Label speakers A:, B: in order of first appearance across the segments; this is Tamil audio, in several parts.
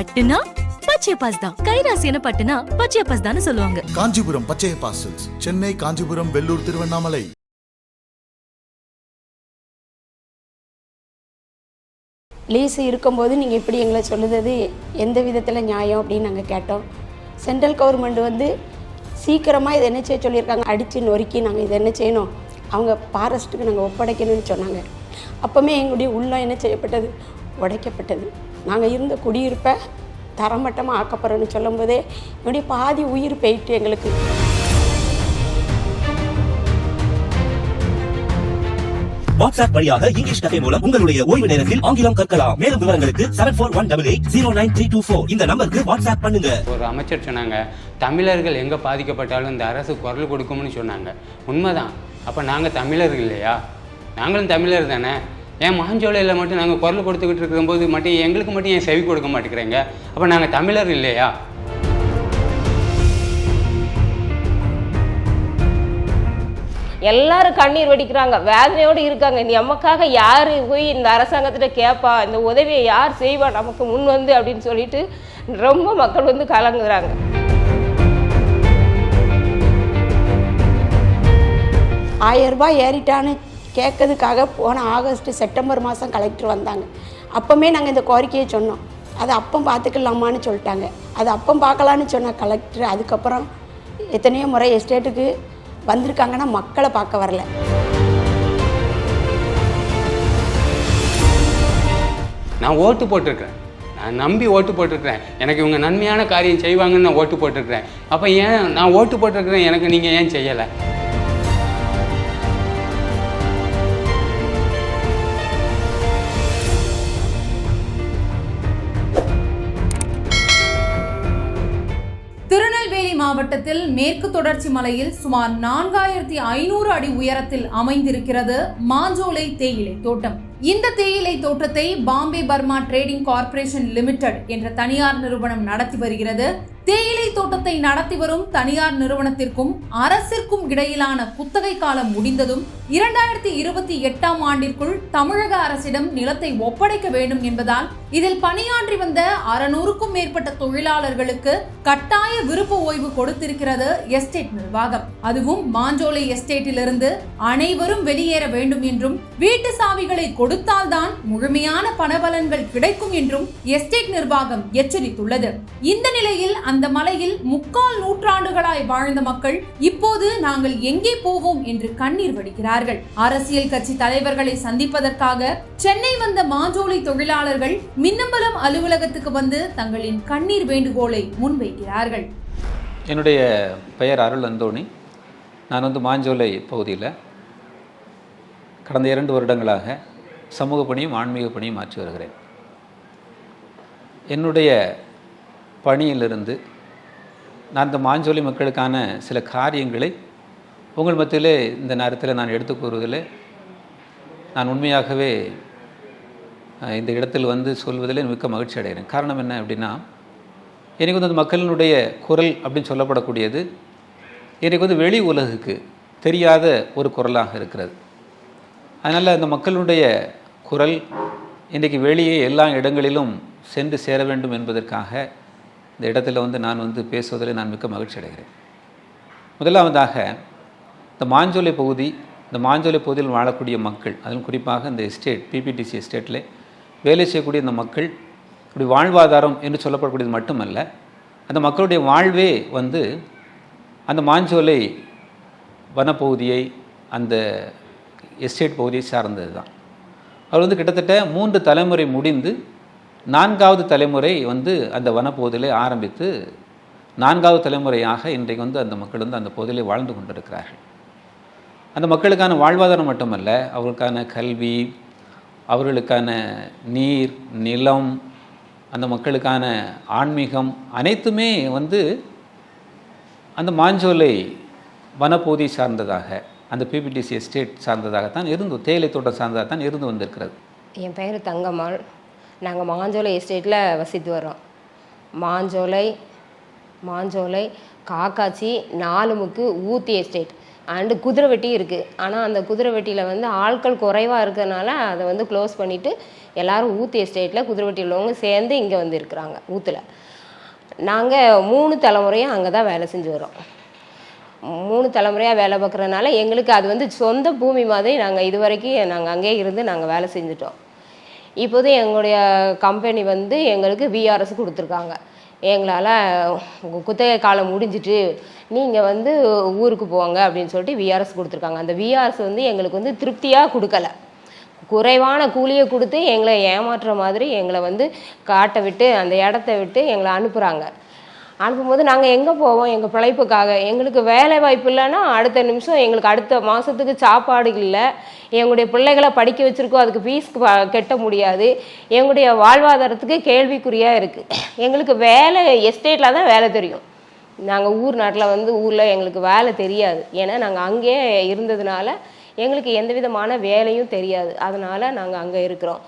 A: பட்டுனா பச்சையப்பாஸ் தான் என்ன பட்டுனா பச்சையப்பாஸ் தான் சொல்லுவாங்க
B: காஞ்சிபுரம் பச்சையப்பாஸ் சென்னை காஞ்சிபுரம் வெள்ளூர் திருவண்ணாமலை
C: லீஸு இருக்கும்போது நீங்கள் இப்படி எங்களை சொல்லுதது எந்த விதத்தில் நியாயம் அப்படின்னு நாங்கள் கேட்டோம் சென்ட்ரல் கவர்மெண்ட் வந்து சீக்கிரமாக இதை என்ன செய்ய சொல்லியிருக்காங்க அடித்து நொறுக்கி நாங்கள் இதை என்ன செய்யணும் அவங்க ஃபாரஸ்ட்டுக்கு நாங்கள் ஒப்படைக்கணும்னு சொன்னாங்க அப்போவுமே எங்களுடைய உள்ளம் என்ன செய்யப்பட்டது உடைக்கப்பட்டது நாங்கள் இருந்த குடியிருப்பை தரமட்டமாக ஆக்கப்படுறேன்னு சொல்லும்போதே என்னுடைய பாதி உயிர் போயிட்டு எங்களுக்கு
D: வாட்ஸ்அப் வழியாக இங்கிலீஷ் கதை மூலம் உங்களுடைய ஓய்வு நேரத்தில் ஆங்கிலம் கற்கலாம் மேலும் விவரங்களுக்கு seven four one double eight zero nine three two four இந்த நம்பருக்கு வாட்ஸ்அப் பண்ணுங்க
E: ஒரு அமைச்சர் சொன்னாங்க தமிழர்கள் எங்கே பாதிக்கப்பட்டாலும் இந்த அரசு குரல் கொடுக்கும்னு சொன்னாங்க உண்மைதான் அப்போ நாங்கள் தமிழர்கள் இல்லையா நாங்களும் தமிழர் தானே என் மாஞ்சோலையில் மட்டும் நாங்கள் குரல் கொடுத்துக்கிட்டு இருக்கும்போது மட்டும் எங்களுக்கு மட்டும் ஏன் செவி கொடுக்க மாட்டேங்கிறேங்க அப்போ நாங்கள் தமிழர் இல்லையா
F: எல்லாரும் கண்ணீர் வெடிக்கிறாங்க வேதனையோடு இருக்காங்க இந்த எமக்காக யார் போய் இந்த அரசாங்கத்திட்ட கேட்பா இந்த உதவியை யார் செய்வா நமக்கு முன் வந்து அப்படின்னு சொல்லிட்டு ரொம்ப மக்கள் வந்து கலங்குறாங்க
C: ஆயிரம் ரூபாய் ஏறிட்டான்னு கேட்கறதுக்காக போன ஆகஸ்ட் செப்டம்பர் மாதம் கலெக்டர் வந்தாங்க அப்போமே நாங்கள் இந்த கோரிக்கையை சொன்னோம் அதை அப்போ பார்த்துக்கலாமான்னு சொல்லிட்டாங்க அது அப்போ பார்க்கலான்னு சொன்ன கலெக்டர் அதுக்கப்புறம் எத்தனையோ முறை எஸ்டேட்டுக்கு வந்திருக்காங்கன்னா மக்களை பார்க்க வரல
E: நான் ஓட்டு போட்டிருக்கிறேன் நான் நம்பி ஓட்டு போட்டிருக்கிறேன் எனக்கு இவங்க நன்மையான காரியம் செய்வாங்கன்னு நான் ஓட்டு போட்டிருக்கிறேன் அப்போ ஏன் நான் ஓட்டு போட்டிருக்கிறேன் எனக்கு நீங்கள் ஏன் செய்யலை
G: மாவட்டத்தில் மேற்கு தொடர்ச்சி மலையில் சுமார் நான்காயிரத்தி ஐநூறு அடி உயரத்தில் அமைந்திருக்கிறது மாஞ்சோலை தேயிலை தோட்டம் இந்த தேயிலை தோட்டத்தை Bombay Burma trading corporation limited என்ற தனியார் நிறுவனம் நடத்தி வருகிறது தேயிலை தோட்டத்தை நடத்தி வரும் தனியார் நிறுவனத்திற்கும் அரசிற்கும் இடையிலான குத்தகை காலம் முடிந்ததும் இரண்டாயிரத்தி இருபத்தி எட்டாம் ஆண்டிற்குள் தமிழக அரசிடம் நிலத்தை ஒப்படைக்க வேண்டும் என்பதால் இதில் பணியாற்றி வந்த அறுநூறுக்கும் மேற்பட்ட தொழிலாளர்களுக்கு கட்டாய விருப்ப ஓய்வு கொடுத்திருக்கிறது எஸ்டேட் நிர்வாகம் அதுவும் மாஞ்சோலை எஸ்டேட்டிலிருந்து அனைவரும் வெளியேற வேண்டும் என்றும் வீட்டு சாவிகளை கொடுத்தால்தான் முழுமையான பணபலன்கள் கிடைக்கும் என்றும் எஸ்டேட் நிர்வாகம் எச்சரித்துள்ளது இந்த நிலையில் அந்த அந்த மலையில் முக்கால் நூற்றாண்டுகளாய் வாழ்ந்த மக்கள் இப்போது நாங்கள் எங்கே போவோம் என்று கண்ணீர் வடிக்கிறார்கள் அரசியல் கட்சி தலைவர்களை சந்திப்பதற்காக சென்னை வந்த மாஞ்சோலை தொழிலாளர்கள் மின்னம்பலம் அலுவலகத்துக்கு வந்து தங்களின் கண்ணீர் வேண்டுகோளை முன்வைக்கிறார்கள்
H: என்னுடைய பெயர் அருள் அந்தோணி நான் வந்து மாஞ்சோலை பகுதியில் கடந்த இரண்டு வருடங்களாக சமூக பணியும் ஆன்மீக பணியும் ஆற்றி வருகிறேன் என்னுடைய பணியிலிருந்து நான் இந்த மாஞ்சோலி மக்களுக்கான சில காரியங்களை உங்கள் மத்தியிலே இந்த நேரத்தில் நான் எடுத்து கூறுவதில் நான் உண்மையாகவே இந்த இடத்தில் வந்து சொல்வதில் மிக்க மகிழ்ச்சி அடைகிறேன் காரணம் என்ன அப்படின்னா எனக்கு வந்து அந்த மக்களினுடைய குரல் அப்படின்னு சொல்லப்படக்கூடியது எனக்கு வந்து வெளி உலகுக்கு தெரியாத ஒரு குரலாக இருக்கிறது அதனால் அந்த மக்களுடைய குரல் இன்றைக்கு வெளியே எல்லா இடங்களிலும் சென்று சேர வேண்டும் என்பதற்காக இந்த இடத்துல வந்து நான் வந்து பேசுவதில் நான் மிக்க மகிழ்ச்சி அடைகிறேன் முதலாவதாக இந்த மாஞ்சோலை பகுதி இந்த மாஞ்சோலை பகுதியில் வாழக்கூடிய மக்கள் அதிலும் குறிப்பாக இந்த எஸ்டேட் பிபிடிசி எஸ்டேட்டில் வேலை செய்யக்கூடிய இந்த மக்கள் இப்படி வாழ்வாதாரம் என்று சொல்லப்படக்கூடியது மட்டுமல்ல அந்த மக்களுடைய வாழ்வே வந்து அந்த மாஞ்சோலை வனப்பகுதியை அந்த எஸ்டேட் பகுதியை சார்ந்தது தான் அவர் வந்து கிட்டத்தட்ட மூன்று தலைமுறை முடிந்து நான்காவது தலைமுறை வந்து அந்த வனப்போதிலே ஆரம்பித்து நான்காவது தலைமுறையாக இன்றைக்கு வந்து அந்த மக்கள் வந்து அந்த போதிலே வாழ்ந்து கொண்டிருக்கிறார்கள் அந்த மக்களுக்கான வாழ்வாதாரம் மட்டுமல்ல அவர்களுக்கான கல்வி அவர்களுக்கான நீர் நிலம் அந்த மக்களுக்கான ஆன்மீகம் அனைத்துமே வந்து அந்த மாஞ்சோலை வனப்போதி சார்ந்ததாக அந்த பிபிடிசி எஸ்டேட் சார்ந்ததாகத்தான் இருந்து தேயிலை தோட்டம் சார்ந்ததாக தான் இருந்து வந்திருக்கிறது
I: என் பெயர் தங்கம்மாள் நாங்கள் மாஞ்சோலை எஸ்டேட்டில் வசித்து வரோம் மாஞ்சோலை மாஞ்சோலை காக்காச்சி நாலுமுக்கு ஊத்தி எஸ்டேட் அண்டு குதிரை வெட்டி இருக்குது ஆனால் அந்த குதிரை வெட்டியில் வந்து ஆட்கள் குறைவாக இருக்கிறதுனால அதை வந்து க்ளோஸ் பண்ணிவிட்டு எல்லோரும் ஊத்தி எஸ்டேட்டில் குதிரை வெட்டி உள்ளவங்க சேர்ந்து இங்கே வந்து இருக்கிறாங்க ஊத்தில் நாங்கள் மூணு தலைமுறையும் அங்கே தான் வேலை செஞ்சு வரோம் மூணு தலைமுறையாக வேலை பார்க்குறதுனால எங்களுக்கு அது வந்து சொந்த பூமி மாதிரி நாங்கள் இது வரைக்கும் நாங்கள் அங்கேயே இருந்து நாங்கள் வேலை செஞ்சுட்டோம் இப்போது எங்களுடைய கம்பெனி வந்து எங்களுக்கு விஆர்எஸ் கொடுத்துருக்காங்க எங்களால் குத்தகை காலம் முடிஞ்சிட்டு நீங்கள் வந்து ஊருக்கு போங்க அப்படின்னு சொல்லிட்டு விஆர்எஸ் கொடுத்துருக்காங்க அந்த விஆர்எஸ் வந்து எங்களுக்கு வந்து திருப்தியாக கொடுக்கல குறைவான கூலியை கொடுத்து எங்களை ஏமாற்றுற மாதிரி எங்களை வந்து காட்டை விட்டு அந்த இடத்த விட்டு எங்களை அனுப்புகிறாங்க அனுப்பும்போது நாங்கள் எங்கே போவோம் எங்கள் பிழைப்புக்காக எங்களுக்கு வேலை வாய்ப்பு இல்லைன்னா அடுத்த நிமிஷம் எங்களுக்கு அடுத்த மாதத்துக்கு சாப்பாடு இல்லை எங்களுடைய பிள்ளைகளை படிக்க வச்சுருக்கோம் அதுக்கு ஃபீஸ் கெட்ட முடியாது எங்களுடைய வாழ்வாதாரத்துக்கு கேள்விக்குறியாக இருக்குது எங்களுக்கு வேலை எஸ்டேட்டில் தான் வேலை தெரியும் நாங்கள் ஊர் நாட்டில் வந்து ஊரில் எங்களுக்கு வேலை தெரியாது ஏன்னா நாங்கள் அங்கேயே இருந்ததுனால எங்களுக்கு எந்த விதமான வேலையும் தெரியாது அதனால் நாங்கள் அங்கே இருக்கிறோம்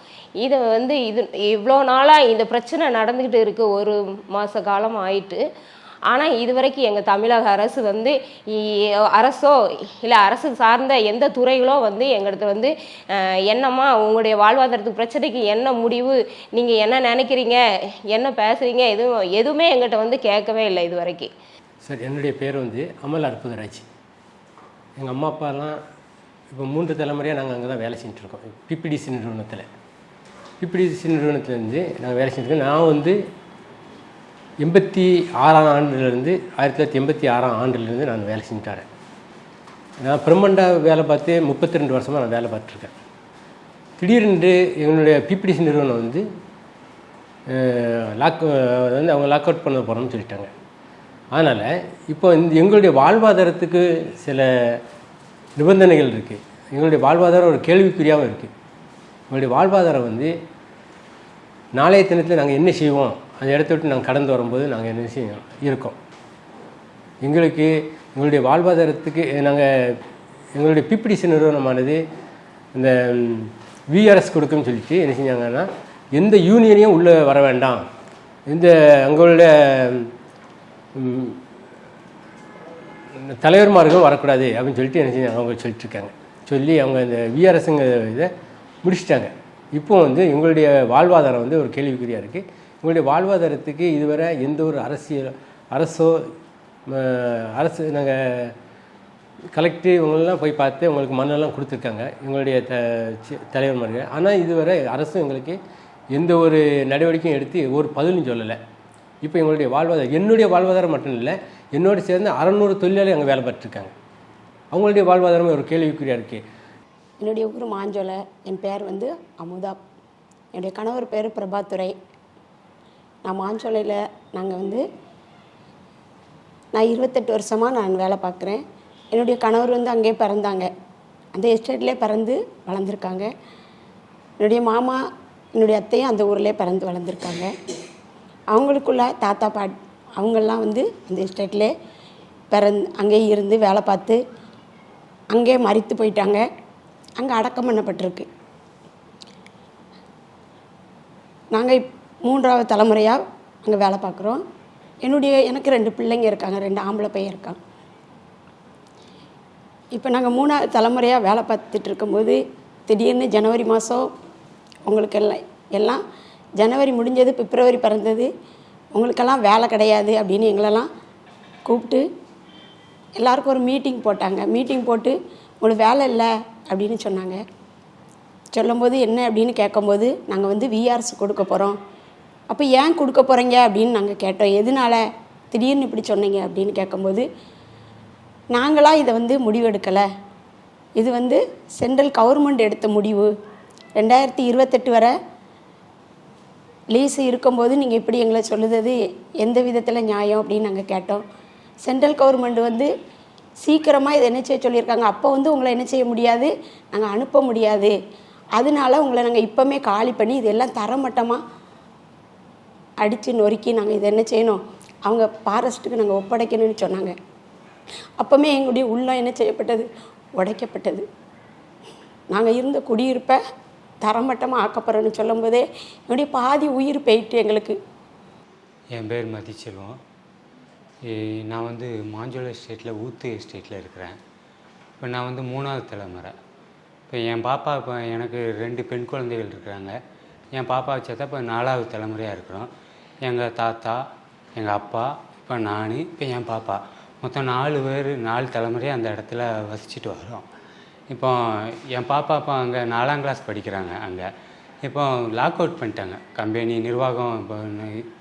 I: இதை வந்து இது இவ்வளோ நாளாக இந்த பிரச்சனை நடந்துக்கிட்டு இருக்குது ஒரு மாத காலம் ஆயிட்டு ஆனால் இது வரைக்கும் எங்கள் தமிழக அரசு வந்து அரசோ இல்லை அரசு சார்ந்த எந்த துறைகளோ வந்து எங்கள்கிட்ட வந்து என்னம்மா உங்களுடைய வாழ்வாதாரத்துக்கு பிரச்சனைக்கு என்ன முடிவு நீங்கள் என்ன நினைக்கிறீங்க என்ன பேசுகிறீங்க எதுவும் எதுவுமே எங்கள்கிட்ட வந்து கேட்கவே இல்லை இது வரைக்கும்
J: சார் என்னுடைய பேர் வந்து அமல் அற்புதராஜ் எங்கள் அம்மா அப்பாலாம் இப்போ மூன்று தலைமுறையாக நாங்கள் அங்கே தான் வேலை செஞ்சுருக்கோம் பிபிடிசி நிறுவனத்தில் இப்படி நிறுவனத்துலேருந்து நான் வேலை செஞ்சுருக்கேன் நான் வந்து எண்பத்தி ஆறாம் ஆண்டுலேருந்து ஆயிரத்தி தொள்ளாயிரத்தி எண்பத்தி ஆறாம் ஆண்டுலேருந்து நான் வேலை செஞ்சுட்டாரேன் நான் பிரம்மண்டா வேலை பார்த்து முப்பத்தி ரெண்டு வருஷமாக நான் வேலை பார்த்துருக்கேன் திடீரென்று எங்களுடைய பிபிடிசி நிறுவனம் வந்து லாக் வந்து அவங்க லாக் அவுட் பண்ண போகிறோம்னு சொல்லிட்டாங்க அதனால் இப்போ இந்த எங்களுடைய வாழ்வாதாரத்துக்கு சில நிபந்தனைகள் இருக்குது எங்களுடைய வாழ்வாதாரம் ஒரு கேள்விக்குறியாகவும் இருக்குது எங்களுடைய வாழ்வாதாரம் வந்து நாளைய தினத்தில் நாங்கள் என்ன செய்வோம் அந்த இடத்த விட்டு நாங்கள் கடந்து வரும்போது நாங்கள் என்ன செய்யணும் இருக்கோம் எங்களுக்கு எங்களுடைய வாழ்வாதாரத்துக்கு நாங்கள் எங்களுடைய பிபிடிசி நிறுவனமானது இந்த விஆர்எஸ் கொடுக்கும்னு சொல்லிட்டு என்ன செஞ்சாங்கன்னா எந்த யூனியனையும் உள்ளே வர வேண்டாம் இந்த எங்களுடைய தலைவர்மார்கள் வரக்கூடாது அப்படின்னு சொல்லிட்டு என்ன செஞ்சாங்க அவங்க சொல்லிட்டுருக்காங்க சொல்லி அவங்க இந்த விஆர்எஸ்ங்கிற இதை முடிச்சிட்டாங்க இப்போ வந்து எங்களுடைய வாழ்வாதாரம் வந்து ஒரு கேள்விக்குறியாக இருக்குது எங்களுடைய வாழ்வாதாரத்துக்கு இதுவரை எந்த ஒரு அரசியல் அரசோ அரசு நாங்கள் கலெக்டர் இவங்களெலாம் போய் பார்த்து உங்களுக்கு மண்ணெல்லாம் கொடுத்துருக்காங்க எங்களுடைய த தலைவர் மாதிரி ஆனால் இதுவரை அரசும் எங்களுக்கு எந்த ஒரு நடவடிக்கையும் எடுத்து ஒரு பதிலும் சொல்லலை இப்போ எங்களுடைய வாழ்வாதாரம் என்னுடைய வாழ்வாதாரம் மட்டும் இல்லை என்னோடு சேர்ந்து அறநூறு தொழிலாளி அங்கே வேலை பெற்றிருக்காங்க அவங்களுடைய வாழ்வாதாரமே ஒரு கேள்விக்குறியாக இருக்குது
K: என்னுடைய ஊர் மாஞ்சோலை என் பேர் வந்து அமுதா என்னுடைய கணவர் பேர் பிரபாத்துரை நான் மாஞ்சோலையில் நாங்கள் வந்து நான் இருபத்தெட்டு வருஷமாக நான் வேலை பார்க்குறேன் என்னுடைய கணவர் வந்து அங்கேயே பிறந்தாங்க அந்த எஸ்டேட்லேயே பிறந்து வளர்ந்துருக்காங்க என்னுடைய மாமா என்னுடைய அத்தையும் அந்த ஊர்லேயே பிறந்து வளர்ந்துருக்காங்க அவங்களுக்குள்ள தாத்தா பாட் அவங்கெல்லாம் வந்து அந்த எஸ்டேட்லேயே பிறந்து அங்கேயே இருந்து வேலை பார்த்து அங்கேயே மறித்து போயிட்டாங்க அங்கே அடக்கம் பண்ணப்பட்டிருக்கு நாங்கள் இப் மூன்றாவது தலைமுறையாக அங்கே வேலை பார்க்குறோம் என்னுடைய எனக்கு ரெண்டு பிள்ளைங்க இருக்காங்க ரெண்டு ஆம்பளை பையன் இருக்கான் இப்போ நாங்கள் மூணாவது தலைமுறையாக வேலை பார்த்துட்டு இருக்கும்போது திடீர்னு ஜனவரி மாதம் உங்களுக்கு எல்லாம் எல்லாம் ஜனவரி முடிஞ்சது பிப்ரவரி பிறந்தது உங்களுக்கெல்லாம் வேலை கிடையாது அப்படின்னு எங்களெல்லாம் கூப்பிட்டு எல்லாருக்கும் ஒரு மீட்டிங் போட்டாங்க மீட்டிங் போட்டு உங்களுக்கு வேலை இல்லை அப்படின்னு சொன்னாங்க சொல்லும்போது என்ன அப்படின்னு கேட்கும்போது நாங்கள் வந்து விஆர்எஸ் கொடுக்க போகிறோம் அப்போ ஏன் கொடுக்க போகிறீங்க அப்படின்னு நாங்கள் கேட்டோம் எதனால் திடீர்னு இப்படி சொன்னீங்க அப்படின்னு கேட்கும்போது நாங்களாக இதை வந்து முடிவெடுக்கலை இது வந்து சென்ட்ரல் கவர்மெண்ட் எடுத்த முடிவு ரெண்டாயிரத்தி இருபத்தெட்டு வர லீஸ் இருக்கும்போது நீங்கள் இப்படி எங்களை சொல்லுதது எந்த விதத்தில் நியாயம் அப்படின்னு நாங்கள் கேட்டோம் சென்ட்ரல் கவர்மெண்ட் வந்து சீக்கிரமாக இதை என்ன செய்ய சொல்லியிருக்காங்க அப்போ வந்து உங்களை என்ன செய்ய முடியாது நாங்கள் அனுப்ப முடியாது அதனால உங்களை நாங்கள் இப்போமே காலி பண்ணி இதெல்லாம் தரமட்டமாக அடித்து நொறுக்கி நாங்கள் இதை என்ன செய்யணும் அவங்க ஃபாரஸ்ட்டுக்கு நாங்கள் ஒப்படைக்கணும்னு சொன்னாங்க அப்போமே எங்களுடைய உள்ளம் என்ன செய்யப்பட்டது உடைக்கப்பட்டது நாங்கள் இருந்த குடியிருப்பை தரமட்டமாக ஆக்கப்படுறேன்னு சொல்லும்போதே என்னுடைய பாதி உயிர் போயிட்டு எங்களுக்கு
L: என் பேர் மதிச்செல்வம் நான் வந்து மாஞ்சோல எஸ்டேட்டில் ஊத்து எஸ்டேட்டில் இருக்கிறேன் இப்போ நான் வந்து மூணாவது தலைமுறை இப்போ என் பாப்பா இப்போ எனக்கு ரெண்டு பெண் குழந்தைகள் இருக்கிறாங்க என் பாப்பா வச்சா இப்போ நாலாவது தலைமுறையாக இருக்கிறோம் எங்கள் தாத்தா எங்கள் அப்பா இப்போ நான் இப்போ என் பாப்பா மொத்தம் நாலு பேர் நாலு தலைமுறையாக அந்த இடத்துல வசிச்சுட்டு வரோம் இப்போ என் பாப்பா இப்போ அங்கே நாலாம் கிளாஸ் படிக்கிறாங்க அங்கே இப்போ லாக் அவுட் பண்ணிட்டாங்க கம்பெனி நிர்வாகம் இப்போ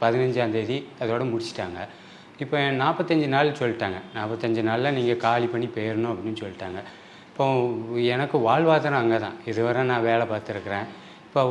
L: பதினஞ்சாந்தேதி அதோடு முடிச்சிட்டாங்க இப்போ நாற்பத்தஞ்சு நாள் சொல்லிட்டாங்க நாற்பத்தஞ்சு நாளில் நீங்கள் காலி பண்ணி போயிடணும் அப்படின்னு சொல்லிட்டாங்க இப்போ எனக்கு வாழ்வாதாரம் அங்கே தான் இதுவரை நான் வேலை பார்த்துருக்குறேன் இப்போ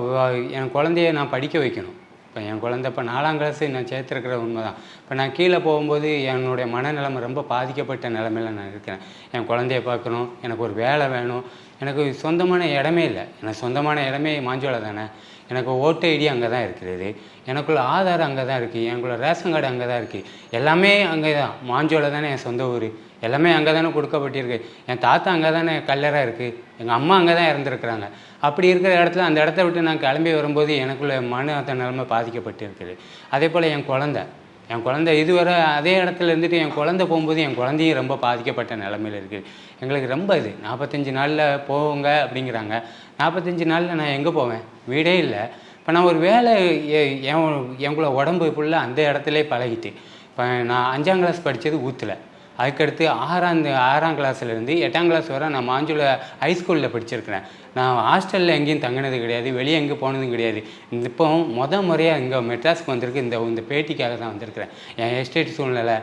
L: என் குழந்தைய நான் படிக்க வைக்கணும் இப்போ என் குழந்த இப்போ நாலாம் கிளாஸ் நான் சேர்த்துருக்கிற உண்மை தான் இப்போ நான் கீழே போகும்போது என்னுடைய மனநிலைமை ரொம்ப பாதிக்கப்பட்ட நிலமையில நான் இருக்கிறேன் என் குழந்தைய பார்க்கணும் எனக்கு ஒரு வேலை வேணும் எனக்கு சொந்தமான இடமே இல்லை எனக்கு சொந்தமான இடமே மாஞ்சோலை தானே எனக்கு ஓட்டு ஐடி அங்கே தான் இருக்கிறது எனக்குள்ள ஆதார் அங்கே தான் இருக்குது எனக்குள்ள ரேஷன் கார்டு அங்கே தான் இருக்குது எல்லாமே அங்கே தான் மாஞ்சோல தானே என் சொந்த ஊர் எல்லாமே அங்கே தானே கொடுக்கப்பட்டிருக்கு என் தாத்தா அங்கே தானே கல்லராக இருக்குது எங்கள் அம்மா அங்கே தான் இறந்துருக்குறாங்க அப்படி இருக்கிற இடத்துல அந்த இடத்த விட்டு நான் கிளம்பி வரும்போது எனக்குள்ள மனத்த அத்த நிலைமை பாதிக்கப்பட்டிருக்குது அதே போல் என் குழந்த என் குழந்தை இதுவரை அதே இடத்துல இருந்துட்டு என் குழந்தை போகும்போது என் குழந்தையும் ரொம்ப பாதிக்கப்பட்ட நிலமையில் இருக்குது எங்களுக்கு ரொம்ப இது நாற்பத்தஞ்சு நாளில் போவோங்க அப்படிங்கிறாங்க நாற்பத்தஞ்சு நாளில் நான் எங்கே போவேன் வீடே இல்லை இப்போ நான் ஒரு வேலை என் எங்களோட உடம்பு ஃபுல்லாக அந்த இடத்துல பழகிட்டு இப்போ நான் அஞ்சாம் கிளாஸ் படித்தது ஊத்தில் அதுக்கடுத்து ஆறாம் ஆறாம் கிளாஸ்லேருந்து எட்டாம் கிளாஸ் வரை நான் மாஞ்சூல ஹைஸ்கூலில் படிச்சிருக்கிறேன் நான் ஹாஸ்டலில் எங்கேயும் தங்கினது கிடையாது வெளியே எங்கே போனதும் கிடையாது இப்போ மொதல் முறையாக இங்கே மெட்ராஸ்க்கு வந்திருக்கு இந்த இந்த பேட்டிக்காக தான் வந்திருக்கிறேன் என் எஸ்டேட் சூழ்நிலை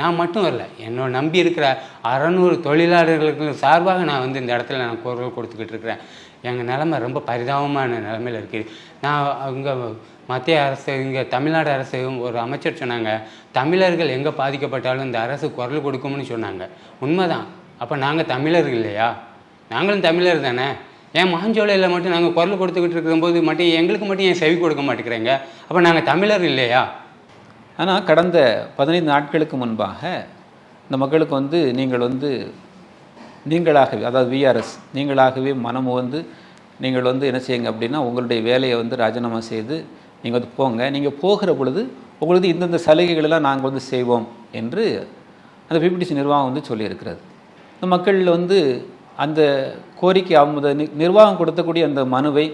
L: நான் மட்டும் வரல என்னோட நம்பி இருக்கிற அறநூறு தொழிலாளர்களுக்கு சார்பாக நான் வந்து இந்த இடத்துல நான் குரல் கொடுத்துக்கிட்டு இருக்கிறேன் எங்கள் நிலமை ரொம்ப பரிதாபமான நிலமையில் இருக்குது நான் அவங்க மத்திய அரசு இங்கே தமிழ்நாடு அரசு ஒரு அமைச்சர் சொன்னாங்க தமிழர்கள் எங்கே பாதிக்கப்பட்டாலும் இந்த அரசு குரல் கொடுக்கும்னு சொன்னாங்க உண்மைதான் அப்போ நாங்கள் தமிழர்கள் இல்லையா நாங்களும் தமிழர் தானே ஏன் மாஞ்சோலையில் மட்டும் நாங்கள் குரல் கொடுத்துக்கிட்டு இருக்கும்போது மட்டும் எங்களுக்கு மட்டும் ஏன் செவி கொடுக்க மாட்டேங்கிறீங்க அப்போ நாங்கள் தமிழர் இல்லையா ஆனால் கடந்த பதினைந்து நாட்களுக்கு முன்பாக இந்த மக்களுக்கு வந்து நீங்கள் வந்து நீங்களாகவே அதாவது விஆர்எஸ் நீங்களாகவே மனம் வந்து நீங்கள் வந்து என்ன செய்யுங்க அப்படின்னா உங்களுடைய வேலையை வந்து ராஜினாமா செய்து நீங்கள் வந்து போங்க நீங்கள் போகிற பொழுது உங்களுக்கு இந்தந்த சலுகைகளெல்லாம் நாங்கள் வந்து செய்வோம் என்று அந்த பிபிடிசி நிர்வாகம் வந்து சொல்லியிருக்கிறது இந்த மக்கள் வந்து அந்த கோரிக்கை அவங்க நிர்வாகம் கொடுத்தக்கூடிய அந்த மனுவை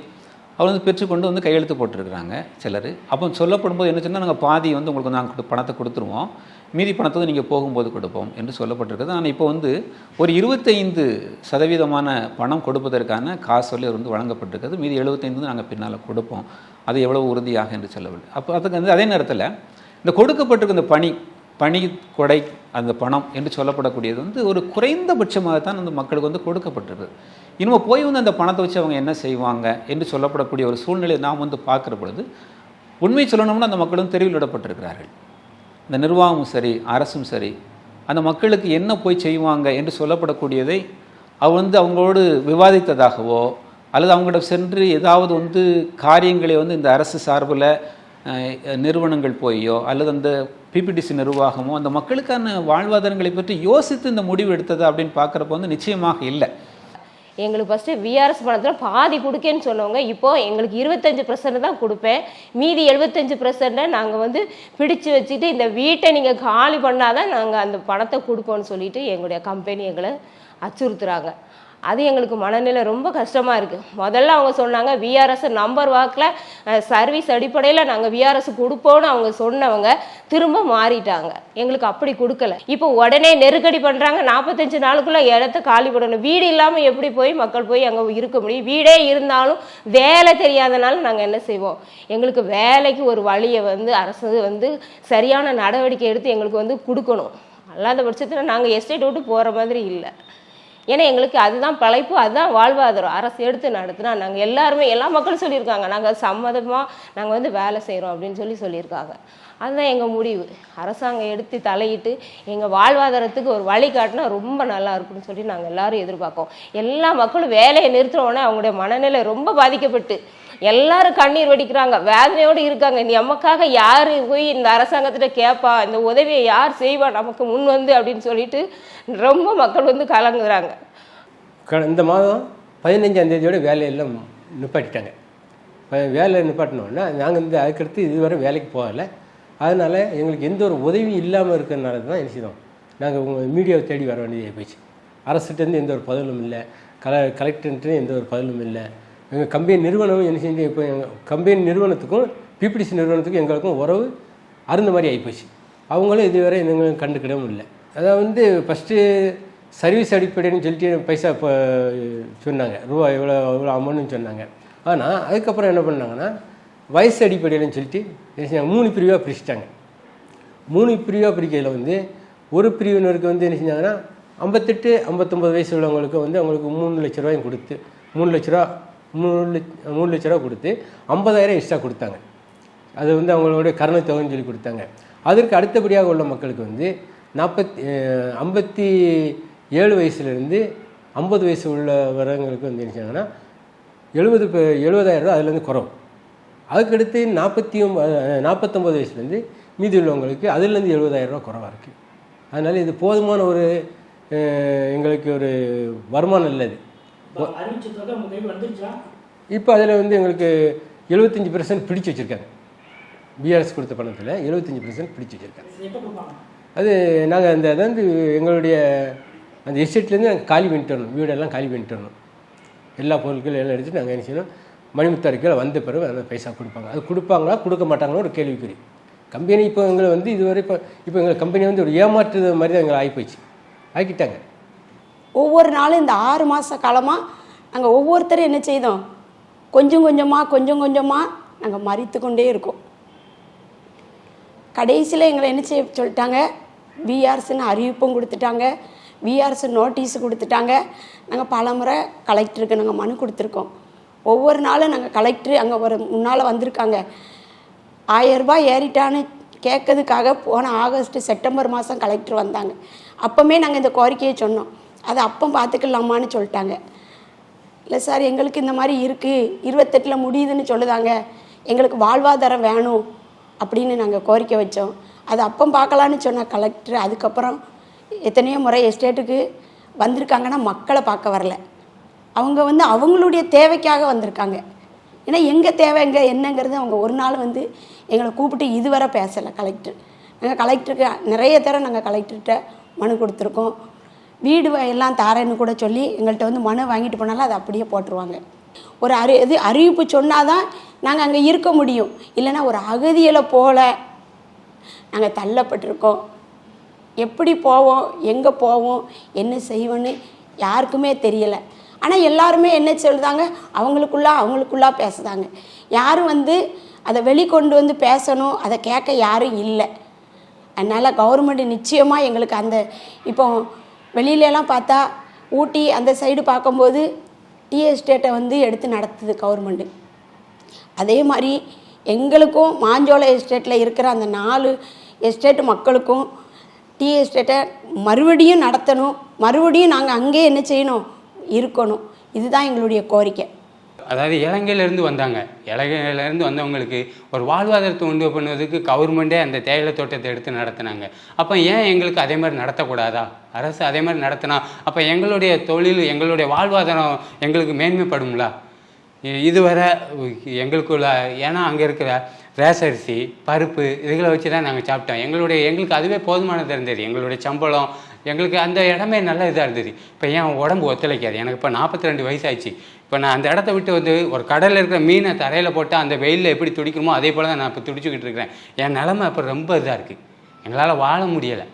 L: அவர் வந்து பெற்றுக்கொண்டு வந்து கையெழுத்து போட்டிருக்கிறாங்க சிலர் அப்போ சொல்லப்படும்போது என்ன சொன்னால் நாங்கள் பாதி வந்து உங்களுக்கு நாங்கள் பணத்தை கொடுத்துருவோம் மீதி பணத்தை நீங்கள் போகும்போது கொடுப்போம் என்று சொல்லப்பட்டிருக்கிறது ஆனால் இப்போ வந்து ஒரு இருபத்தைந்து சதவீதமான பணம் கொடுப்பதற்கான காசோலை வந்து வழங்கப்பட்டிருக்கிறது மீதி எழுபத்தைந்து வந்து நாங்கள் பின்னால் கொடுப்போம் அது எவ்வளோ உறுதியாக என்று சொல்லவில்லை அப்போ அதுக்கு வந்து அதே நேரத்தில் இந்த கொடுக்கப்பட்டிருக்க இந்த பணி பணி கொடை அந்த பணம் என்று சொல்லப்படக்கூடியது வந்து ஒரு குறைந்தபட்சமாக தான் அந்த மக்களுக்கு வந்து கொடுக்கப்பட்டிருக்கு இனிமேல் போய் வந்து அந்த பணத்தை வச்சு அவங்க என்ன செய்வாங்க என்று சொல்லப்படக்கூடிய ஒரு சூழ்நிலையை நாம் வந்து பார்க்குற பொழுது உண்மை சொல்லணும்னு அந்த மக்களும் தெரிவில் விடப்பட்டிருக்கிறார்கள் இந்த நிர்வாகமும் சரி அரசும் சரி அந்த மக்களுக்கு என்ன போய் செய்வாங்க என்று சொல்லப்படக்கூடியதை அவர் வந்து அவங்களோடு விவாதித்ததாகவோ அல்லது அவங்களோட சென்று ஏதாவது வந்து காரியங்களை வந்து இந்த அரசு சார்பில் நிறுவனங்கள் போயோ அல்லது அந்த பிபிடிசி நிர்வாகமோ அந்த மக்களுக்கான வாழ்வாதாரங்களை பற்றி யோசித்து இந்த முடிவு எடுத்தது அப்படின்னு பார்க்குறப்ப வந்து நிச்சயமாக இல்லை
F: எங்களுக்கு ஃபஸ்ட்டு விஆர்எஸ் பணத்தில் பாதி கொடுக்கேன்னு சொன்னவங்க இப்போது எங்களுக்கு இருபத்தஞ்சி பர்சன்ட் தான் கொடுப்பேன் மீதி எழுபத்தஞ்சு பர்சன்ட்டை நாங்கள் வந்து பிடிச்சு வச்சுட்டு இந்த வீட்டை நீங்கள் காலி பண்ணாதான் நாங்கள் அந்த பணத்தை கொடுப்போம்னு சொல்லிட்டு எங்களுடைய கம்பெனி எங்களை அச்சுறுத்துறாங்க அது எங்களுக்கு மனநிலை ரொம்ப கஷ்டமாக இருக்குது முதல்ல அவங்க சொன்னாங்க விஆர்எஸ் நம்பர் வாக்கில் சர்வீஸ் அடிப்படையில் நாங்கள் விஆர்எஸ் கொடுப்போம்னு அவங்க சொன்னவங்க திரும்ப மாறிட்டாங்க எங்களுக்கு அப்படி கொடுக்கல இப்போ உடனே நெருக்கடி பண்ணுறாங்க நாற்பத்தஞ்சு நாளுக்குள்ளே இடத்த காலி பண்ணணும் வீடு இல்லாமல் எப்படி போய் மக்கள் போய் அங்கே இருக்க முடியும் வீடே இருந்தாலும் வேலை தெரியாதனால நாங்கள் என்ன செய்வோம் எங்களுக்கு வேலைக்கு ஒரு வழியை வந்து அரசு வந்து சரியான நடவடிக்கை எடுத்து எங்களுக்கு வந்து கொடுக்கணும் அல்லாத பட்சத்தில் நாங்கள் எஸ்டேட் விட்டு போகிற மாதிரி இல்லை ஏன்னா எங்களுக்கு அதுதான் பழைப்பு அதுதான் வாழ்வாதாரம் அரசு எடுத்து நடத்தினா நாங்கள் எல்லாருமே எல்லா மக்களும் சொல்லியிருக்காங்க நாங்கள் சம்மதமாக நாங்கள் வந்து வேலை செய்கிறோம் அப்படின்னு சொல்லி சொல்லியிருக்காங்க அதுதான் எங்கள் முடிவு அரசாங்கம் எடுத்து தலையிட்டு எங்கள் வாழ்வாதாரத்துக்கு ஒரு வழி காட்டினா ரொம்ப நல்லா இருக்கும்னு சொல்லி நாங்கள் எல்லாரும் எதிர்பார்க்கோம் எல்லா மக்களும் வேலையை நிறுத்தினோடனே அவங்களுடைய மனநிலை ரொம்ப பாதிக்கப்பட்டு எல்லாரும் கண்ணீர் வெடிக்கிறாங்க வேதனையோடு இருக்காங்க இந்த எமக்காக யார் போய் இந்த அரசாங்கத்திட்ட கேட்பா இந்த உதவியை யார் செய்வா நமக்கு முன் வந்து அப்படின்னு சொல்லிட்டு ரொம்ப மக்கள் வந்து கலங்குறாங்க
M: இந்த மாதம் பதினஞ்சாம் தேதியோட வேலையெல்லாம் நிப்பாட்டிட்டாங்க வேலை நிப்பாட்டினோன்னா நாங்கள் இந்த அதுக்கடுத்து இதுவரை வேலைக்கு போகலை அதனால் எங்களுக்கு எந்த ஒரு உதவியும் இல்லாமல் இருக்கிறதுனால தான் என்ன செய்தோம் நாங்கள் உங்கள் மீடியாவை தேடி வர வேண்டியதாக போயிடுச்சு அரசுகிட்டேருந்து எந்த ஒரு பதிலும் இல்லை கல கலெக்டர்ட்டு எந்த ஒரு பதிலும் இல்லை எங்கள் கம்பெனி நிறுவனம் என்ன செஞ்சு இப்போ எங்கள் கம்பெனி நிறுவனத்துக்கும் பிபிடிசி நிறுவனத்துக்கும் எங்களுக்கும் உறவு அருந்த மாதிரி ஆகிப்போச்சு அவங்களும் இதுவரை எங்களுக்கு கண்டுக்கிடவும் இல்லை அதாவது வந்து ஃபஸ்ட்டு சர்வீஸ் அடிப்படைன்னு சொல்லிட்டு பைசா இப்போ சொன்னாங்க ரூபா எவ்வளோ எவ்வளோ அமௌண்ட்னு சொன்னாங்க ஆனால் அதுக்கப்புறம் என்ன பண்ணாங்கன்னா வயசு அடிப்படையில்னு சொல்லிட்டு மூணு பிரிவாக பிரிச்சிட்டாங்க மூணு பிரிவாக பிரிக்கையில் வந்து ஒரு பிரிவினருக்கு வந்து என்ன செஞ்சாங்கன்னா ஐம்பத்தெட்டு ஐம்பத்தொம்பது வயசு உள்ளவங்களுக்கு வந்து அவங்களுக்கு மூணு லட்ச ரூபாயும் கொடுத்து மூணு லட்ச ரூபா மூணு லட்ச மூணு லட்ச ரூபா கொடுத்து ஐம்பதாயிரம் எக்ஸ்ட்ரா கொடுத்தாங்க அது வந்து அவங்களுடைய கருணத்தொகைன்னு சொல்லி கொடுத்தாங்க அதற்கு அடுத்தபடியாக உள்ள மக்களுக்கு வந்து நாற்பத்தி ஐம்பத்தி ஏழு வயசுலேருந்து ஐம்பது வயசு உள்ள வரவங்களுக்கு வந்து செஞ்சாங்கன்னா எழுபது எழுபதாயிரம் ரூபா அதுலேருந்து குறவும் அதுக்கடுத்து நாற்பத்தி ஒம்பது நாற்பத்தொம்பது வயசுலேருந்து மீதி உள்ளவங்களுக்கு அதுலேருந்து ரூபா குறவாக இருக்குது அதனால் இது போதுமான ஒரு எங்களுக்கு ஒரு வருமானம் இல்லை இப்போ அதில் வந்து எங்களுக்கு எழுபத்தஞ்சி பர்சன்ட் பிடிச்சி வச்சுருக்காங்க பிஆர்எஸ் கொடுத்த பணத்தில் எழுபத்தஞ்சி பர்சன்ட் பிடிச்சி வச்சுருக்காங்க அது நாங்கள் அந்த அதாவது எங்களுடைய அந்த எஸ்டேட்லேருந்து நாங்கள் காலி பண்ணிட்டு வரணும் வீடெல்லாம் காலி பண்ணிட்டு வரணும் எல்லா பொருட்களும் எல்லாம் எடுத்துகிட்டு நாங்கள் என்ன செய்யணும் மணிமுத்தாருக்கெல்லாம் வந்த பிறகு அதை பைசா கொடுப்பாங்க அது கொடுப்பாங்களா கொடுக்க மாட்டாங்களோ ஒரு கேள்விக்குறி கம்பெனி இப்போ எங்களை வந்து இதுவரை இப்போ இப்போ எங்கள் கம்பெனி வந்து ஒரு ஏமாற்றுறது மாதிரி தான் எங்களை போயிடுச்சு ஆக்கிட்டாங்க
N: ஒவ்வொரு நாளும் இந்த ஆறு மாத காலமாக நாங்கள் ஒவ்வொருத்தரும் என்ன செய்தோம் கொஞ்சம் கொஞ்சமாக கொஞ்சம் கொஞ்சமாக நாங்கள் மறித்து கொண்டே இருக்கோம் கடைசியில் எங்களை என்ன செய்ய சொல்லிட்டாங்க விஆர்எஸ்ன்னு அறிவிப்பும் கொடுத்துட்டாங்க விஆர்எஸ் நோட்டீஸ் கொடுத்துட்டாங்க நாங்கள் பல முறை கலெக்டருக்கு நாங்கள் மனு கொடுத்துருக்கோம் ஒவ்வொரு நாளும் நாங்கள் கலெக்டர் அங்கே ஒரு முன்னால் வந்திருக்காங்க ஆயரூபா ஏறிட்டான்னு கேட்கறதுக்காக போன ஆகஸ்ட்டு செப்டம்பர் மாதம் கலெக்டர் வந்தாங்க அப்போமே நாங்கள் இந்த கோரிக்கையை சொன்னோம் அது அப்போ பார்த்துக்கலாமான்னு சொல்லிட்டாங்க இல்லை சார் எங்களுக்கு இந்த மாதிரி இருக்குது இருபத்தெட்டில் முடியுதுன்னு சொல்லுதாங்க எங்களுக்கு வாழ்வாதாரம் வேணும் அப்படின்னு நாங்கள் கோரிக்கை வச்சோம் அது அப்போ பார்க்கலான்னு சொன்னால் கலெக்டர் அதுக்கப்புறம் எத்தனையோ முறை எஸ்டேட்டுக்கு வந்திருக்காங்கன்னா மக்களை பார்க்க வரல அவங்க வந்து அவங்களுடைய தேவைக்காக வந்திருக்காங்க ஏன்னா எங்கள் தேவை எங்கே என்னங்கிறது அவங்க ஒரு நாள் வந்து எங்களை கூப்பிட்டு இதுவரை பேசலை கலெக்டர் நாங்கள் கலெக்டருக்கு நிறைய தரம் நாங்கள் கலெக்டர்கிட்ட மனு கொடுத்துருக்கோம் வீடு எல்லாம் தாரேன்னு கூட சொல்லி எங்கள்கிட்ட வந்து மனு வாங்கிட்டு போனாலும் அதை அப்படியே போட்டுருவாங்க ஒரு அறி இது அறிவிப்பு சொன்னால் தான் நாங்கள் அங்கே இருக்க முடியும் இல்லைனா ஒரு அகதியில் போகல நாங்கள் தள்ளப்பட்டிருக்கோம் எப்படி போவோம் எங்கே போவோம் என்ன செய்வோன்னு யாருக்குமே தெரியலை ஆனால் எல்லாருமே என்ன சொல்கிறாங்க அவங்களுக்குள்ளா அவங்களுக்குள்ளா பேசுதாங்க யாரும் வந்து அதை வெளிக்கொண்டு வந்து பேசணும் அதை கேட்க யாரும் இல்லை அதனால் கவர்மெண்ட் நிச்சயமாக எங்களுக்கு அந்த இப்போ வெளியிலலாம் பார்த்தா ஊட்டி அந்த சைடு பார்க்கும்போது டீ எஸ்டேட்டை வந்து எடுத்து நடத்துது கவர்மெண்ட்டு அதே மாதிரி எங்களுக்கும் மாஞ்சோலை எஸ்டேட்டில் இருக்கிற அந்த நாலு எஸ்டேட் மக்களுக்கும் டீ எஸ்டேட்டை மறுபடியும் நடத்தணும் மறுபடியும் நாங்கள் அங்கேயே என்ன செய்யணும் இருக்கணும் இதுதான் எங்களுடைய கோரிக்கை
O: அதாவது இலங்கையிலேருந்து வந்தாங்க இலங்கையிலேருந்து வந்தவங்களுக்கு ஒரு வாழ்வாதாரத்தை உண்டு பண்ணுவதற்கு கவர்மெண்ட்டே அந்த தேயிலை தோட்டத்தை எடுத்து நடத்தினாங்க அப்போ ஏன் எங்களுக்கு அதே மாதிரி நடத்தக்கூடாதா அரசு அதே மாதிரி நடத்தினா அப்போ எங்களுடைய தொழில் எங்களுடைய வாழ்வாதாரம் எங்களுக்கு மேன்மைப்படும்ல இதுவரை எங்களுக்குள்ள ஏன்னா அங்கே இருக்கிற ரேசரிசி பருப்பு இதுகளை வச்சு தான் நாங்கள் சாப்பிட்டோம் எங்களுடைய எங்களுக்கு அதுவே போதுமானது இருந்தது எங்களுடைய சம்பளம் எங்களுக்கு அந்த இடமே நல்ல இதாக இருந்தது இப்போ என் உடம்பு ஒத்துழைக்காது எனக்கு இப்போ நாற்பத்தி ரெண்டு வயசாயிடுச்சு இப்போ நான் அந்த இடத்த விட்டு வந்து ஒரு கடலில் இருக்கிற மீனை தரையில் போட்டு அந்த வெயிலில் எப்படி துடிக்கணுமோ அதே போல் தான் நான் இப்போ துடிச்சுக்கிட்டு இருக்கிறேன் என் நிலமை இப்போ ரொம்ப இதாக இருக்குது எங்களால் வாழ முடியலை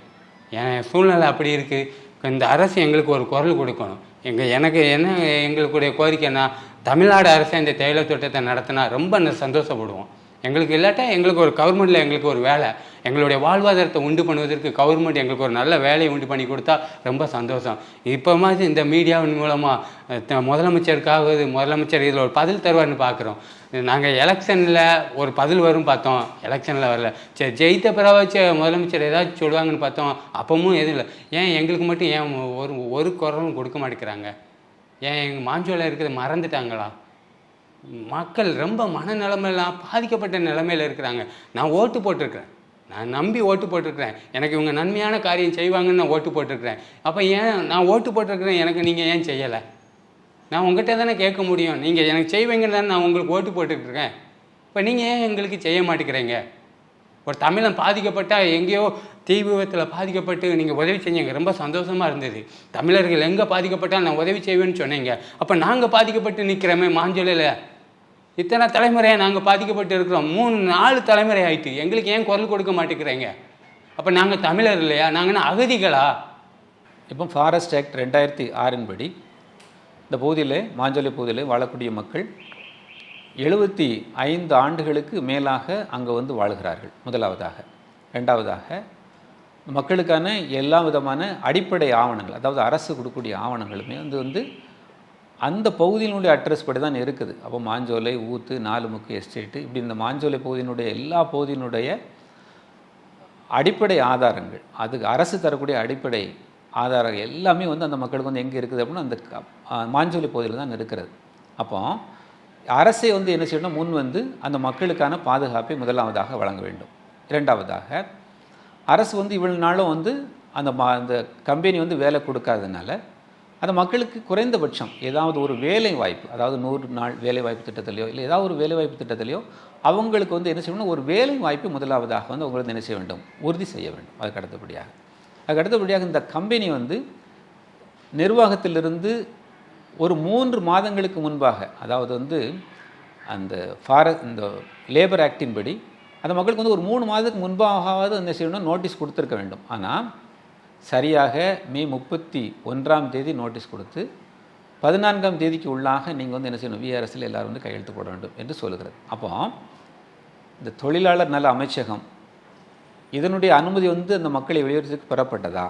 O: என் சூழ்நிலை அப்படி இருக்குது இந்த அரசு எங்களுக்கு ஒரு குரல் கொடுக்கணும் எங்கள் எனக்கு என்ன எங்களுக்குடைய கோரிக்கைன்னா தமிழ்நாடு அரசு இந்த தேயிலை தோட்டத்தை நடத்தினா ரொம்ப சந்தோஷப்படுவோம் எங்களுக்கு இல்லாட்டா எங்களுக்கு ஒரு கவர்மெண்ட்டில் எங்களுக்கு ஒரு வேலை எங்களுடைய வாழ்வாதாரத்தை உண்டு பண்ணுவதற்கு கவர்மெண்ட் எங்களுக்கு ஒரு நல்ல வேலையை உண்டு பண்ணி கொடுத்தா ரொம்ப சந்தோஷம் இப்போ மாதிரி இந்த மீடியாவின் மூலமாக முதலமைச்சருக்காக முதலமைச்சர் இதில் ஒரு பதில் தருவார்னு பார்க்குறோம் நாங்கள் எலெக்ஷனில் ஒரு பதில் வரும் பார்த்தோம் எலெக்ஷனில் வரல சரி ஜெயித்த பிறவாச்சு முதலமைச்சர் ஏதாச்சும் சொல்லுவாங்கன்னு பார்த்தோம் அப்பவும் எதுவும் இல்லை ஏன் எங்களுக்கு மட்டும் ஏன் ஒரு ஒரு குரலும் கொடுக்க மாட்டேங்கிறாங்க ஏன் எங்கள் மாஞ்சோலை இருக்கிறத மறந்துட்டாங்களா மக்கள் ரொம்ப மனநிலமெல்லாம் பாதிக்கப்பட்ட நிலமையில் இருக்கிறாங்க நான் ஓட்டு போட்டிருக்கிறேன் நான் நம்பி ஓட்டு போட்டிருக்கிறேன் எனக்கு இவங்க நன்மையான காரியம் செய்வாங்கன்னு நான் ஓட்டு போட்டிருக்கிறேன் அப்போ ஏன் நான் ஓட்டு போட்டிருக்கிறேன் எனக்கு நீங்கள் ஏன் செய்யலை நான் உங்கள்கிட்ட தானே கேட்க முடியும் நீங்கள் எனக்கு செய்வீங்கன்னு தானே நான் உங்களுக்கு ஓட்டு போட்டுக்கிட்டுருக்கேன் இப்போ நீங்கள் ஏன் எங்களுக்கு செய்ய மாட்டேங்கிறீங்க ஒரு தமிழன் பாதிக்கப்பட்டால் எங்கேயோ தீ விபத்தில் பாதிக்கப்பட்டு நீங்கள் உதவி செஞ்சீங்க ரொம்ப சந்தோஷமாக இருந்தது தமிழர்கள் எங்கே பாதிக்கப்பட்டால் நான் உதவி செய்வேன்னு சொன்னீங்க அப்போ நாங்கள் பாதிக்கப்பட்டு நிற்கிறோமே மாஞ்சொல்லில் இத்தனை தலைமுறையாக நாங்கள் பாதிக்கப்பட்டு இருக்கிறோம் மூணு நாலு தலைமுறை ஆயிட்டு எங்களுக்கு ஏன் குரல் கொடுக்க மாட்டேங்கிறீங்க அப்போ நாங்கள் தமிழர் இல்லையா நாங்கள் அகதிகளா
P: இப்போ ஃபாரஸ்ட் ஆக்ட் ரெண்டாயிரத்தி ஆறின் படி இந்த பகுதியில் மாஞ்சோலை பகுதியில் வாழக்கூடிய மக்கள் எழுபத்தி ஐந்து ஆண்டுகளுக்கு மேலாக அங்கே வந்து வாழ்கிறார்கள் முதலாவதாக ரெண்டாவதாக மக்களுக்கான எல்லா விதமான அடிப்படை ஆவணங்கள் அதாவது அரசு கொடுக்கக்கூடிய ஆவணங்களுமே வந்து வந்து அந்த பகுதியினுடைய அட்ரஸ் படி தான் இருக்குது அப்போ மாஞ்சோலை ஊத்து நாலுமுக்கு எஸ்டேட்டு இப்படி இந்த மாஞ்சோலை பகுதியினுடைய எல்லா பகுதியினுடைய அடிப்படை ஆதாரங்கள் அதுக்கு அரசு தரக்கூடிய அடிப்படை ஆதாரங்கள் எல்லாமே வந்து அந்த மக்களுக்கு வந்து எங்கே இருக்குது அப்படின்னா அந்த மாஞ்சோலை பகுதியில் தான் இருக்கிறது அப்போ அரசே வந்து என்ன செய்யணும் முன் வந்து அந்த மக்களுக்கான பாதுகாப்பை முதலாவதாக வழங்க வேண்டும் இரண்டாவதாக அரசு வந்து இவ்வளோ நாளும் வந்து அந்த மா அந்த கம்பெனி வந்து வேலை கொடுக்காததுனால அது மக்களுக்கு குறைந்தபட்சம் ஏதாவது ஒரு வேலை வாய்ப்பு அதாவது நூறு நாள் வேலை வாய்ப்பு திட்டத்திலையோ இல்லை ஏதாவது ஒரு வேலை வாய்ப்பு திட்டத்திலையோ அவங்களுக்கு வந்து என்ன செய்யணும் ஒரு வேலை வாய்ப்பு முதலாவதாக வந்து அவங்களுக்கு என்ன செய்ய வேண்டும் உறுதி செய்ய வேண்டும் அதுக்கு அடுத்தபடியாக அதுக்கு அடுத்தபடியாக இந்த கம்பெனி வந்து நிர்வாகத்திலிருந்து ஒரு மூன்று மாதங்களுக்கு முன்பாக அதாவது வந்து அந்த ஃபார இந்த லேபர் ஆக்டின் படி அந்த மக்களுக்கு வந்து ஒரு மூணு மாதத்துக்கு முன்பாகவாவது என்ன செய்யணும் நோட்டீஸ் கொடுத்துருக்க வேண்டும் ஆனால் சரியாக மே முப்பத்தி ஒன்றாம் தேதி நோட்டீஸ் கொடுத்து பதினான்காம் தேதிக்கு உள்ளாக நீங்கள் வந்து என்ன செய்யணும் விஆர்எஸில் எல்லோரும் வந்து கையெழுத்து போட வேண்டும் என்று சொல்கிறது அப்போ இந்த தொழிலாளர் நல அமைச்சகம் இதனுடைய அனுமதி வந்து அந்த மக்களை வெளியேற்றத்துக்கு பெறப்பட்டதா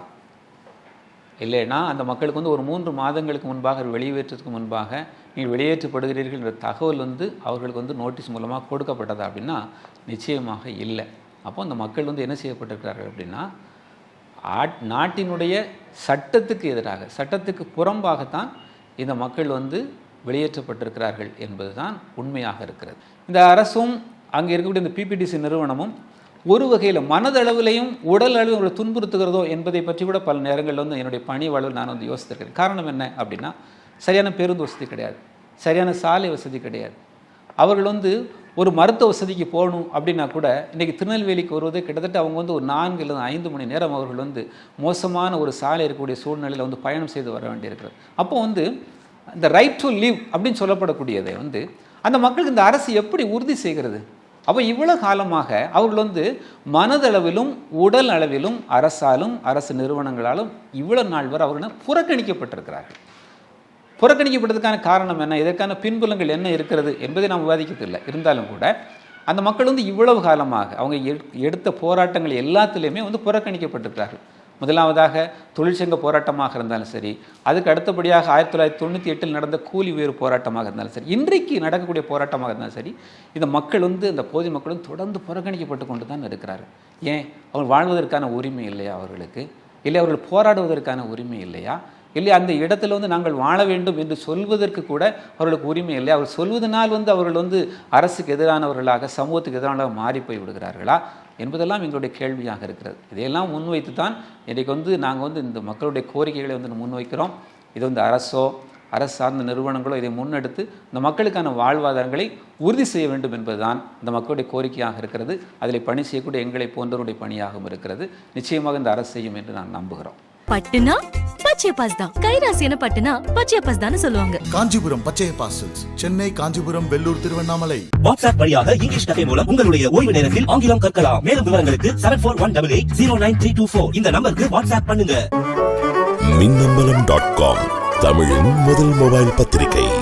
P: இல்லைன்னா அந்த மக்களுக்கு வந்து ஒரு மூன்று மாதங்களுக்கு முன்பாக வெளியேற்றத்துக்கு முன்பாக நீங்கள் வெளியேற்றப்படுகிறீர்கள் என்ற தகவல் வந்து அவர்களுக்கு வந்து நோட்டீஸ் மூலமாக கொடுக்கப்பட்டதா அப்படின்னா நிச்சயமாக இல்லை அப்போ அந்த மக்கள் வந்து என்ன செய்யப்பட்டிருக்கிறார்கள் அப்படின்னா நாட்டினுடைய சட்டத்துக்கு எதிராக சட்டத்துக்கு புறம்பாகத்தான் இந்த மக்கள் வந்து வெளியேற்றப்பட்டிருக்கிறார்கள் என்பது தான் உண்மையாக இருக்கிறது இந்த அரசும் அங்கே இருக்கக்கூடிய இந்த பிபிடிசி நிறுவனமும் ஒரு வகையில் மனதளவுலையும் உடல் அளவு உங்களை துன்புறுத்துகிறதோ என்பதை பற்றி கூட பல நேரங்களில் வந்து என்னுடைய பணி வாழ்வில் நான் வந்து யோசித்திருக்கிறேன் காரணம் என்ன அப்படின்னா சரியான பேருந்து வசதி கிடையாது சரியான சாலை வசதி கிடையாது அவர்கள் வந்து ஒரு மருத்துவ வசதிக்கு போகணும் அப்படின்னா கூட இன்றைக்கி திருநெல்வேலிக்கு வருவது கிட்டத்தட்ட அவங்க வந்து ஒரு நான்கு இல்லை ஐந்து மணி நேரம் அவர்கள் வந்து மோசமான ஒரு சாலை இருக்கக்கூடிய சூழ்நிலையில் வந்து பயணம் செய்து வர வேண்டியிருக்கிறது அப்போ வந்து இந்த ரைட் டு லீவ் அப்படின்னு சொல்லப்படக்கூடியதை வந்து அந்த மக்களுக்கு இந்த அரசு எப்படி உறுதி செய்கிறது அப்போ இவ்வளோ காலமாக அவர்கள் வந்து மனதளவிலும் உடல் அளவிலும் அரசாலும் அரசு நிறுவனங்களாலும் இவ்வளோ நாள் வரை அவர்கள் புறக்கணிக்கப்பட்டிருக்கிறார்கள் புறக்கணிக்கப்பட்டதுக்கான காரணம் என்ன இதற்கான பின்புலங்கள் என்ன இருக்கிறது என்பதை நாம் விவாதிக்கிறதில்லை இருந்தாலும் கூட அந்த மக்கள் வந்து இவ்வளவு காலமாக அவங்க எடுத்த போராட்டங்கள் எல்லாத்துலேயுமே வந்து புறக்கணிக்கப்பட்டிருக்கிறார்கள் முதலாவதாக தொழிற்சங்க போராட்டமாக இருந்தாலும் சரி அதுக்கு அடுத்தபடியாக ஆயிரத்தி தொள்ளாயிரத்தி தொண்ணூற்றி எட்டில் நடந்த கூலி உயர் போராட்டமாக இருந்தாலும் சரி இன்றைக்கு நடக்கக்கூடிய போராட்டமாக இருந்தாலும் சரி இந்த மக்கள் வந்து இந்த போதி மக்களும் தொடர்ந்து புறக்கணிக்கப்பட்டு கொண்டு தான் இருக்கிறார்கள் ஏன் அவர் வாழ்வதற்கான உரிமை இல்லையா அவர்களுக்கு இல்லை அவர்கள் போராடுவதற்கான உரிமை இல்லையா இல்லை அந்த இடத்துல வந்து நாங்கள் வாழ வேண்டும் என்று சொல்வதற்கு கூட அவர்களுக்கு உரிமை இல்லை அவர் சொல்வதனால் வந்து அவர்கள் வந்து அரசுக்கு எதிரானவர்களாக சமூகத்துக்கு எதிரானவர்களாக மாறி போய் விடுகிறார்களா என்பதெல்லாம் எங்களுடைய கேள்வியாக இருக்கிறது இதையெல்லாம் முன்வைத்து தான் இன்றைக்கு வந்து நாங்கள் வந்து இந்த மக்களுடைய கோரிக்கைகளை வந்து முன்வைக்கிறோம் இது வந்து அரசோ அரசு சார்ந்த நிறுவனங்களோ இதை முன்னெடுத்து இந்த மக்களுக்கான வாழ்வாதாரங்களை உறுதி செய்ய வேண்டும் என்பதுதான் இந்த மக்களுடைய கோரிக்கையாக இருக்கிறது அதில் பணி செய்யக்கூடிய எங்களை போன்றவருடைய பணியாகவும் இருக்கிறது நிச்சயமாக இந்த அரசு செய்யும் என்று நான் நம்புகிறோம் பட்டுனா பச்சையப்பாஸ் தான் பட்டுனா பச்சையப்பாஸ் தான் சொல்லுவாங்க காஞ்சிபுரம் பச்சையப்பாஸ் சென்னை காஞ்சிபுரம் வெள்ளூர் திருவண்ணாமலை வாட்ஸ்அப் வழியாக இங்கிலீஷ் கதை மூலம் உங்களுடைய ஓய்வு நேரத்தில் ஆங்கிலம் கற்கலாம் மேலும் விவரங்களுக்கு seven one double eight zero nine three two four இந்த நம்பருக்கு வாட்ஸ்அப் பண்ணுங்க மின்னம்பலம் டாட் காம் தமிழின் முதல் மொபைல் பத்திரிகை